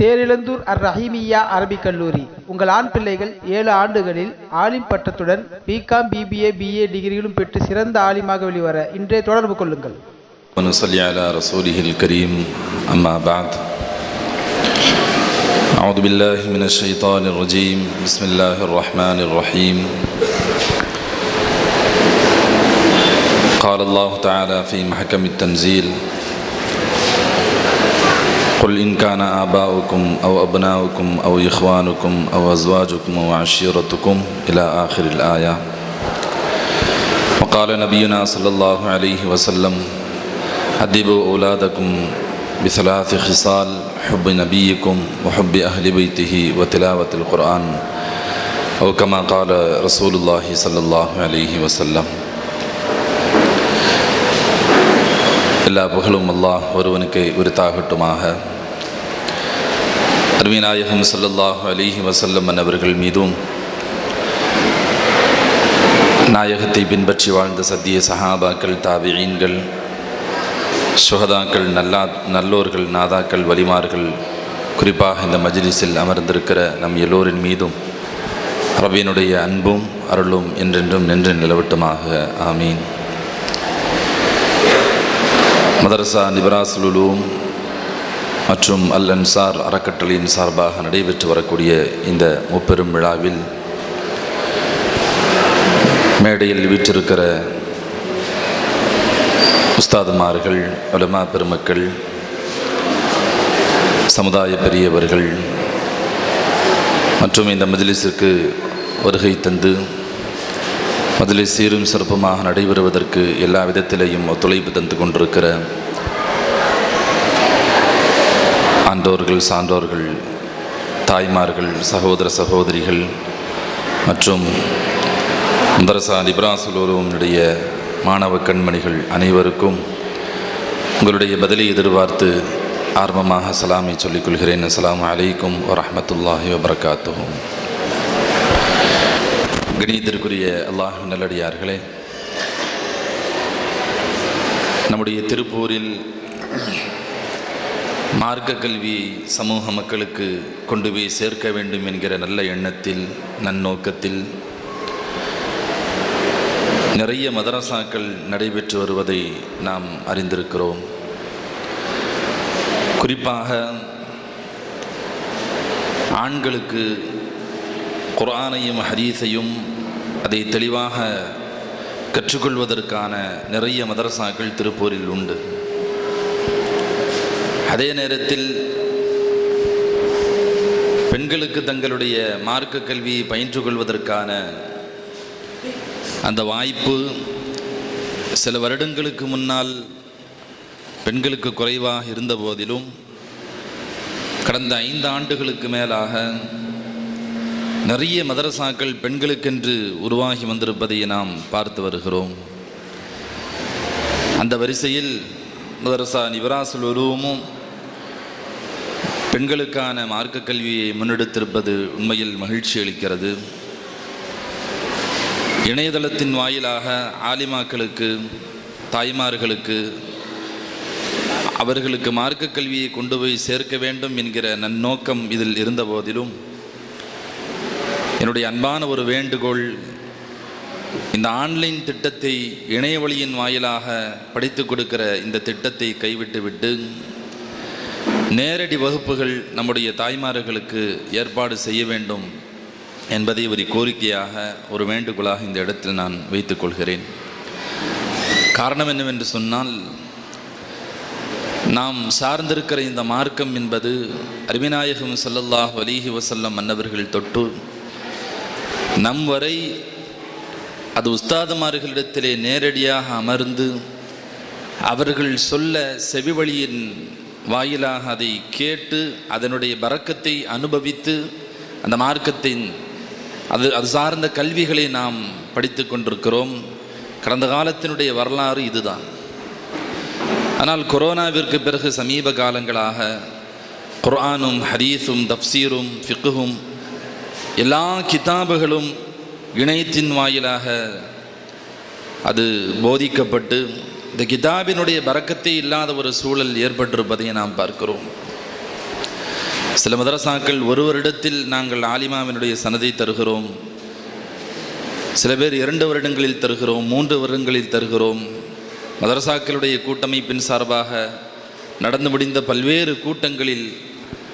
தேரிழந்தூர் அர் ரஹீமியா அரபிக் கல்லூரி உங்கள் ஆண் பிள்ளைகள் ஏழு ஆண்டுகளில் ஆலிம் பட்டத்துடன் பிகாம் பிபிஏ பிஏ டிகிரிகளும் பெற்று சிறந்த ஆலிமாக வெளிவர இன்றே தொடர்பு கொள்ளுங்கள் ونصلي على رسوله الكريم أما بعد أعوذ بالله من الشيطان الرجيم بسم الله الرحمن الرحيم قال الله تعالى في محكم التنزيل قل إن كان آباؤكم أو أبناؤكم أو إخوانكم أو أزواجكم أو عشيرتكم إلى آخر الآية. وقال نبينا صلى الله عليه وسلم أدبوا أولادكم بثلاث خصال حب نبيكم وحب أهل بيته وتلاوة القرآن. أو كما قال رسول الله صلى الله عليه وسلم எல்லா புகழும் அல்லாஹ் ஒருவனுக்கு உரித்தாகட்டுமாக அருமிநாயகம் ஸல்லல்லாஹு அலிஹி வசல்லம்மன் அவர்கள் மீதும் நாயகத்தை பின்பற்றி வாழ்ந்த சத்திய சஹாபாக்கள் தாபியீன்கள் சுகதாக்கள் நல்லா நல்லோர்கள் நாதாக்கள் வலிமார்கள் குறிப்பாக இந்த மஜ்லிஸில் அமர்ந்திருக்கிற நம் எல்லோரின் மீதும் ரபியனுடைய அன்பும் அருளும் என்றென்றும் நின்று நிலவட்டுமாக ஆமீன் மதரசா நிபராசுலுலூம் மற்றும் அல் அன்சார் அறக்கட்டளையின் சார்பாக நடைபெற்று வரக்கூடிய இந்த முப்பெரும் விழாவில் மேடையில் வீற்றிருக்கிற உஸ்தாதுமார்கள் உலமா பெருமக்கள் சமுதாய பெரியவர்கள் மற்றும் இந்த மஜிலிஸிற்கு வருகை தந்து மஜ்லிஸ் சீரும் சிறப்புமாக நடைபெறுவதற்கு எல்லா விதத்திலேயும் ஒத்துழைப்பு தந்து கொண்டிருக்கிற ஆண்டோர்கள் சான்றோர்கள் தாய்மார்கள் சகோதர சகோதரிகள் மற்றும் முந்தரசா நிபராசுலோருவனுடைய மாணவ கண்மணிகள் அனைவருக்கும் உங்களுடைய பதிலை எதிர்பார்த்து ஆர்வமாக சலாமை சொல்லிக் கொள்கிறேன். அஸ்ஸலாமு அலைக்கும் வரமத்துல்லாஹி வபர்காத்துவோம் கணியத்திற்குரிய அல்லாஹ் நல்லடியார்களே நம்முடைய திருப்பூரில் மார்க்க கல்வி சமூக மக்களுக்கு கொண்டு போய் சேர்க்க வேண்டும் என்கிற நல்ல எண்ணத்தில் நன்னோக்கத்தில் நிறைய மதரசாக்கள் நடைபெற்று வருவதை நாம் அறிந்திருக்கிறோம். குறிப்பாக ஆண்களுக்கு குரானையும் ஹதீஸையும் அதை தெளிவாக கற்றுக்கொள்வதற்கான நிறைய மதரசாக்கள் திருப்பூரில் உண்டு. அதே நேரத்தில் பெண்களுக்கு தங்களுடைய மார்க்க கல்வியை பயின்று கொள்வதற்கான அந்த வாய்ப்பு சில வருடங்களுக்கு முன்னால் பெண்களுக்கு குறைவாக இருந்த போதிலும் கடந்த ஐந்து ஆண்டுகளுக்கு மேலாக நிறைய மதரசாக்கள் பெண்களுக்கென்று உருவாகி வந்திருப்பதை நாம் பார்த்து வருகிறோம். அந்த வரிசையில் மதரசா நிவராசுல் உருவமும் பெண்களுக்கான மார்க்க கல்வியை முன்னெடுத்திருப்பது உண்மையில் மகிழ்ச்சி அளிக்கிறது. இணையதளத்தின் வாயிலாக ஆலிமாக்களுக்கு தாய்மார்களுக்கு அவர்களுக்கு மார்க்க கல்வியை கொண்டு போய் சேர்க்க வேண்டும் என்கிற நன்னோக்கம் இதில் இருந்த போதிலும் என்னுடைய அன்பான ஒரு வேண்டுகோள் இந்த ஆன்லைன் திட்டத்தை இணைய வழியின் வாயிலாக படித்து கொடுக்கிற இந்த திட்டத்தை கைவிட்டுவிட்டு நேரடி வகுப்புகள் நம்முடைய தாய்மார்களுக்கு ஏற்பாடு செய்ய வேண்டும் என்பதை ஒரு கோரிக்கையாக ஒரு வேண்டுகோளாக இந்த இடத்தில் நான் வைத்துக்கொள்கிறேன் காரணம் என்னவென்று சொன்னால் நாம் சார்ந்திருக்கிற இந்த மார்க்கம் என்பது அருமிநாயகம் சல்லல்லாஹ் அலிஹி வசல்லம் மன்னவர்கள் தொட்டு நம் வரை அது உஸ்தாதுமார்களிடத்திலே நேரடியாக அமர்ந்து அவர்கள் சொல்ல செவிவழியின் வாயிலாக அதை கேட்டு அதனுடைய பறக்கத்தை அனுபவித்து அந்த மார்க்கத்தின் அது அது சார்ந்த கல்விகளை நாம் படித்து கொண்டிருக்கிறோம். கடந்த காலத்தினுடைய வரலாறு இதுதான். ஆனால் கொரோனாவிற்கு பிறகு சமீப காலங்களாக குர்ஆனும் ஹதீஸும் தப்சீரும் ஃபிக்குகும் எல்லா கிதாபுகளும் இணையத்தின் வாயிலாக அது போதிக்கப்பட்டு இந்த கிதாபினுடைய பறக்கத்தை இல்லாத ஒரு சூழல் ஏற்பட்டிருப்பதை நாம் பார்க்கிறோம். சில மதரசாக்கள் ஒரு வருடத்தில் நாங்கள் ஆலிமாவினுடைய சனதை தருகிறோம். சில பேர் இரண்டு வருடங்களில் தருகிறோம் மூன்று வருடங்களில் தருகிறோம். மதரசாக்களுடைய கூட்டமைப்பின் சார்பாக நடந்து முடிந்த பல்வேறு கூட்டங்களில்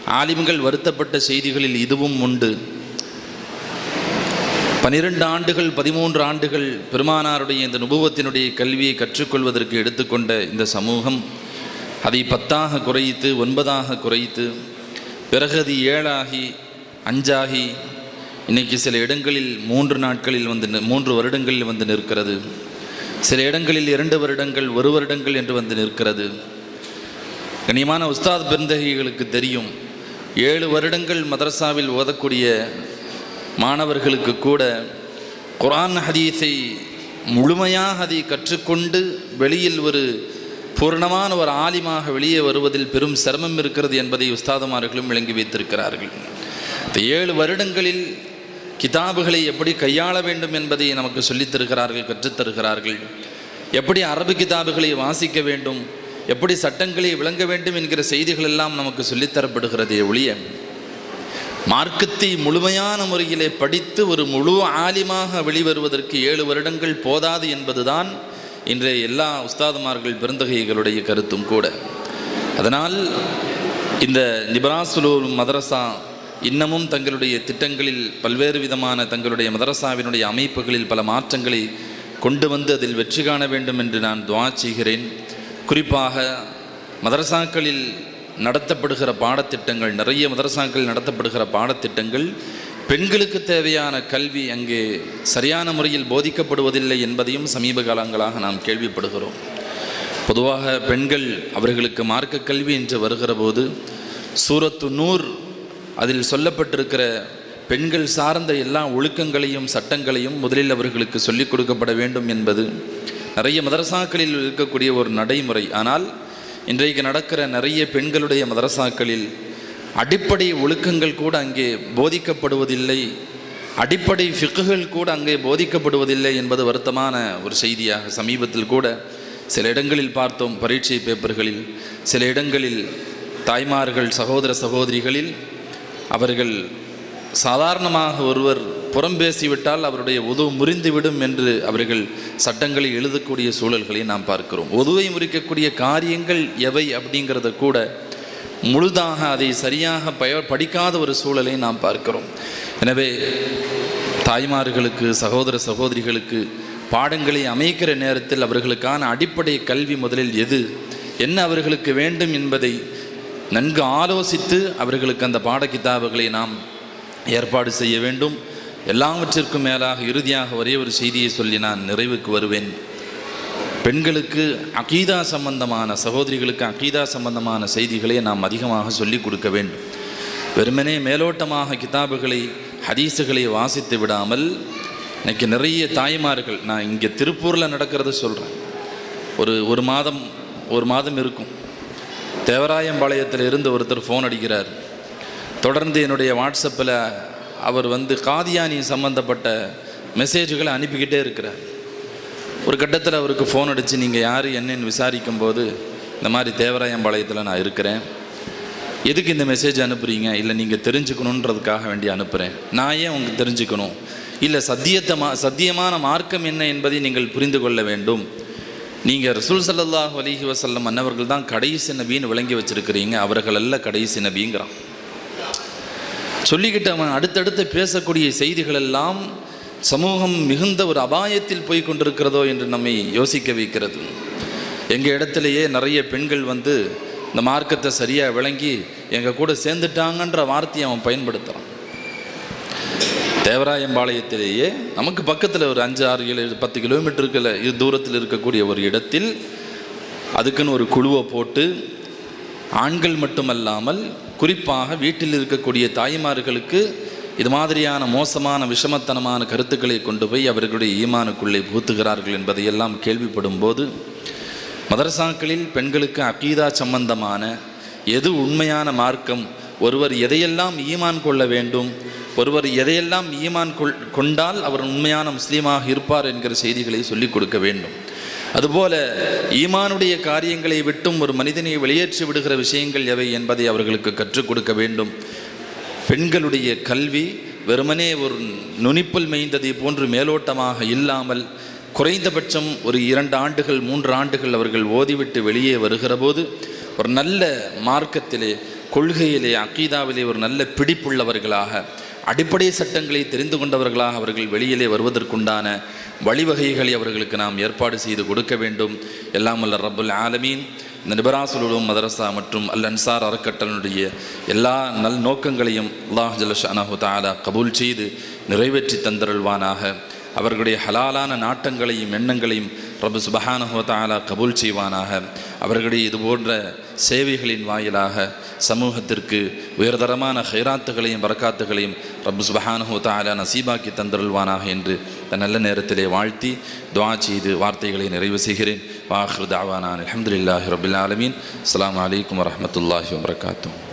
ஆலிம்கள் வருத்தப்பட்ட செய்திகளில் இதுவும் உண்டு. பனிரெண்டு ஆண்டுகள் பதிமூன்று ஆண்டுகள் பெருமானாருடைய இந்த நுபுவத்தினுடைய கல்வியை கற்றுக்கொள்வதற்கு எடுத்துக்கொண்ட இந்த சமூகம் அதை பத்தாக குறைத்து ஒன்பதாக குறைத்து பிறகு அது ஏழாகி அஞ்சாகி இன்னைக்கு சில இடங்களில் மூன்று நாட்களில் வந்து மூன்று வருடங்களில் வந்து நிற்கிறது. சில இடங்களில் இரண்டு வருடங்கள் ஒரு வருடங்கள் என்று வந்து நிற்கிறது. கனியமான உஸ்தாத் பெருந்தகைகளுக்கு தெரியும் ஏழு வருடங்கள் மதரசாவில் ஓதக்கூடிய மாணவர்களுக்கு கூட குரான் ஹதீஸை முழுமையாக அதை கற்றுக்கொண்டு வெளியில் ஒரு பூரணமான ஒரு ஆலிமாக வெளியே வருவதில் பெரும் சிரமம் இருக்கிறது என்பதை உஸ்தாதமார்களும் விளங்கி வைத்திருக்கிறார்கள். இந்த ஏழு வருடங்களில் கிதாபுகளை எப்படி கையாள வேண்டும் என்பதை நமக்கு சொல்லித் தருகிறார்கள் கற்றுத் தருகிறார்கள். எப்படி அரபு கிதாபுகளை வாசிக்க வேண்டும் எப்படி சட்டங்களை விளங்க வேண்டும் என்கிற செய்திகள் எல்லாம் நமக்கு சொல்லித்தரப்படுகிறதே ஒழிய மார்க்கத்தை முழுமையான முறையிலே படித்து ஒரு முழு ஆலிமாக வெளிவருவதற்கு ஏழு வருடங்கள் போதாது என்பதுதான் இன்றைய எல்லா உஸ்தாதுமார்கள் பெருந்தகைகளுடைய கருத்தும் கூட. அதனால் இந்த நிபராசுலூர் மதரசா இன்னமும் தங்களுடைய திட்டங்களில் பல்வேறு விதமான தங்களுடைய மதரசாவினுடைய அமைப்புகளில் பல மாற்றங்களை கொண்டு வந்து அதில் வெற்றி காண வேண்டும் என்று நான் துவா செய்கிறேன். குறிப்பாக மதரசாக்களில் நடத்தப்படுகிற பாடத்திட்டங்கள் நிறைய மதரசாக்கள் நடத்தப்படுகிற பாடத்திட்டங்கள் பெண்களுக்கு தேவையான கல்வி அங்கே சரியான முறையில் போதிக்கப்படுவதில்லை என்பதையும் சமீப காலங்களாக நாம் கேள்விப்படுகிறோம். பொதுவாக பெண்கள் அவர்களுக்கு மார்க்க கல்வி என்று வருகிற போது சூரத்து நூர் அதில் சொல்லப்பட்டிருக்கிற பெண்கள் சார்ந்த எல்லா ஒழுக்கங்களையும் சட்டங்களையும் முதலில் அவர்களுக்கு சொல்லிக் கொடுக்கப்பட வேண்டும் என்பது நிறைய மதரசாக்களில் இருக்கக்கூடிய ஒரு நடைமுறை. ஆனால் இன்றைக்கு நடக்கிற நிறைய பெண்களுடைய மதரசாக்களில் அடிப்படை ஒழுக்கங்கள் கூட அங்கே போதிக்கப்படுவதில்லை அடிப்படை ஃபிக்குகள் கூட அங்கே போதிக்கப்படுவதில்லை என்பது வருத்தமான ஒரு செய்தியாக சமீபத்தில் கூட சில இடங்களில் பார்த்தோம் பரீட்சை பேப்பர்களில். சில இடங்களில் தாய்மார்கள் சகோதர சகோதரிகளில் அவர்கள் சாதாரணமாக ஒருவர் புறம் பேசிவிட்டால் அவருடைய உதவு முறிந்துவிடும் என்று அவர்கள் சட்டங்களை எழுதக்கூடிய சூழல்களை நாம் பார்க்கிறோம். உதவை முறிக்கக்கூடிய காரியங்கள் எவை அப்படிங்கிறத கூட முழுதாக அதை சரியாக பய படிக்காத ஒரு சூழலை நாம் பார்க்கிறோம். எனவே தாய்மார்களுக்கு சகோதர சகோதரிகளுக்கு பாடங்களை அமைக்கிற நேரத்தில் அவர்களுக்கான அடிப்படை கல்வி முதலில் எது? என்ன அவர்களுக்கு வேண்டும் என்பதை நன்கு ஆலோசித்து அவர்களுக்கு அந்த பாடக்கித்தாபுகளை நாம் ஏற்பாடு செய்ய வேண்டும். எல்லாவற்றிற்கும் மேலாக இறுதியாக ஒரே ஒரு செய்தியை சொல்லி நான் நிறைவுக்கு வருவேன். பெண்களுக்கு அகீதா சம்பந்தமான சகோதரிகளுக்கு அகீதா சம்பந்தமான செய்திகளை நாம் அதிகமாக சொல்லிக் கொடுக்க வேண்டும். வெறுமனே மேலோட்டமாக கிதாபுகளை ஹதீஸுகளை வாசித்து விடாமல் இன்னைக்கு நிறைய தாய்மார்கள் நான் இங்கே திருப்பூரில் நடக்கிறத சொல்கிறேன் ஒரு ஒரு மாதம் ஒரு மாதம் இருக்கும். தேவராயம்பாளையத்தில் இருந்து ஒருத்தர் ஃபோன் அடிக்கிறார். தொடர்ந்து என்னுடைய வாட்ஸ்அப்பில் அவர் வந்து காதியானி சம்மந்தப்பட்ட மெசேஜ்களை அனுப்பிக்கிட்டே இருக்கிறார். ஒரு கட்டத்தில் அவருக்கு ஃபோன் அடித்து நீங்கள் யார்? என்னன்னு விசாரிக்கும் போது இந்த மாதிரி தேவராயம்பாளையத்தில் நான் இருக்கிறேன். எதுக்கு இந்த மெசேஜ் அனுப்புகிறீங்க இல்லை நீங்கள் தெரிஞ்சுக்கணுன்றதுக்காக வேண்டி அனுப்புகிறேன் நான் ஏன் உங்களுக்கு தெரிஞ்சுக்கணும். இல்லை சத்தியத்தை மா சத்தியமான மார்க்கம் என்ன என்பதை நீங்கள் புரிந்து கொள்ள வேண்டும். நீங்கள் ரசூல் சல்லாஹ் அலிஹி வசல்லம் அன்னவர்கள் தான் கடைசி நபின்னு விளங்கி வச்சிருக்கிறீங்க. அவர்கள் அல்ல கடைசி நபிங்கிறான். சொல்லிக்கிட்டு அவன் அடுத்தடுத்து பேசக்கூடிய செய்திகள் எல்லாம் சமூகம் மிகுந்த ஒரு அபாயத்தில் போய் கொண்டிருக்கிறதோ என்று நம்மை யோசிக்க வைக்கிறது. எங்கள் இடத்துலையே நிறைய பெண்கள் வந்து இந்த மார்க்கத்தை சரியாக விளங்கி எங்கள் கூட சேர்ந்துட்டாங்கன்ற வார்த்தையை அவன் பயன்படுத்துகிறான் தேவராயம்பாளையத்திலேயே நமக்கு பக்கத்தில் ஒரு அஞ்சு ஆறு ஏழு பத்து கிலோமீட்டருக்குள்ள இது தூரத்தில் இருக்கக்கூடிய ஒரு இடத்தில் அதுக்குன்னு ஒரு குழுவை போட்டு ஆண்கள் மட்டுமல்லாமல் குறிப்பாக வீட்டில் இருக்கக்கூடிய தாய்மார்களுக்கு இது மாதிரியான மோசமான விஷமத்தனமான கருத்துக்களை கொண்டு போய் அவர்களுடைய ஈமானுக்குள்ளே பூத்துகிறார்கள் என்பதையெல்லாம் கேள்விப்படும் போது மதரசாக்களில் பெண்களுக்கு அகீதா சம்பந்தமான எது உண்மையான மார்க்கம்? ஒருவர் எதையெல்லாம் ஈமான் கொள்ள வேண்டும்? ஒருவர் எதையெல்லாம் ஈமான் கொள் கொண்டால் அவர் உண்மையான முஸ்லீமாக இருப்பார் என்கிற செய்திகளை சொல்லிக் கொடுக்க வேண்டும். அதுபோல ஈமானுடைய காரியங்களை விட்டும் ஒரு மனிதனை வெளியேற்றி விடுகிற விஷயங்கள் எவை என்பதை அவர்களுக்கு கற்றுக் கொடுக்க வேண்டும். பெண்களுடைய கல்வி வெறுமனே ஒரு நுனிப்புல் மேய்ந்ததை போன்று மேலோட்டமாக இல்லாமல் குறைந்தபட்சம் ஒரு இரண்டு ஆண்டுகள் மூன்று ஆண்டுகள் அவர்கள் ஓதிவிட்டு வெளியே வருகிற போது ஒரு நல்ல மார்க்கத்திலே கொள்கையிலே அக்கீதாவிலே ஒரு நல்ல பிடிப்புள்ளவர்களாக அடிப்படை சட்டங்களை தெரிந்து கொண்டவர்களாக அவர்கள் வெளியிலே வருவதற்குண்டான வழிவகைகளை அவர்களுக்கு நாம் ஏற்பாடு செய்து கொடுக்க வேண்டும். எல்லாம் அல்ல ரப்புல் ஆலமீன். இந்த நிபராசுலும் மதரசா மற்றும் அல் அன்சார் அறக்கட்டளனுடைய எல்லா நல் நோக்கங்களையும் அல்லாஹ் ஜலஷானஹு தாலா கபூல் செய்து நிறைவேற்றி தந்தருள்வானாக. அவர்களுடைய ஹலாலான நாட்டங்களையும் எண்ணங்களையும் ரபு சுபஹானஹு தாலா கபூல் செய்வானாக. அவர்களை இது போன்ற சேவைகளின் வாயிலாக சமூகத்திற்கு உயர்தரமான ஹைராத்துகளையும் பரக்காத்துகளையும் ரபு சுபஹானஹு தாலா நசீபாக்கி தந்தருள்வானாக என்று தன் நல்ல நேரத்திலே வாழ்த்தி துவா செய்து வார்த்தைகளை நிறைவு செய்கிறேன். வாஹ்ரு தாவானான் அலமதுல்லாஹி ரபில் ஆலமீன். அஸ்ஸலாமு அலைக்கும் வரஹ்மத்துல்லாஹி வபரகாத்துஹு.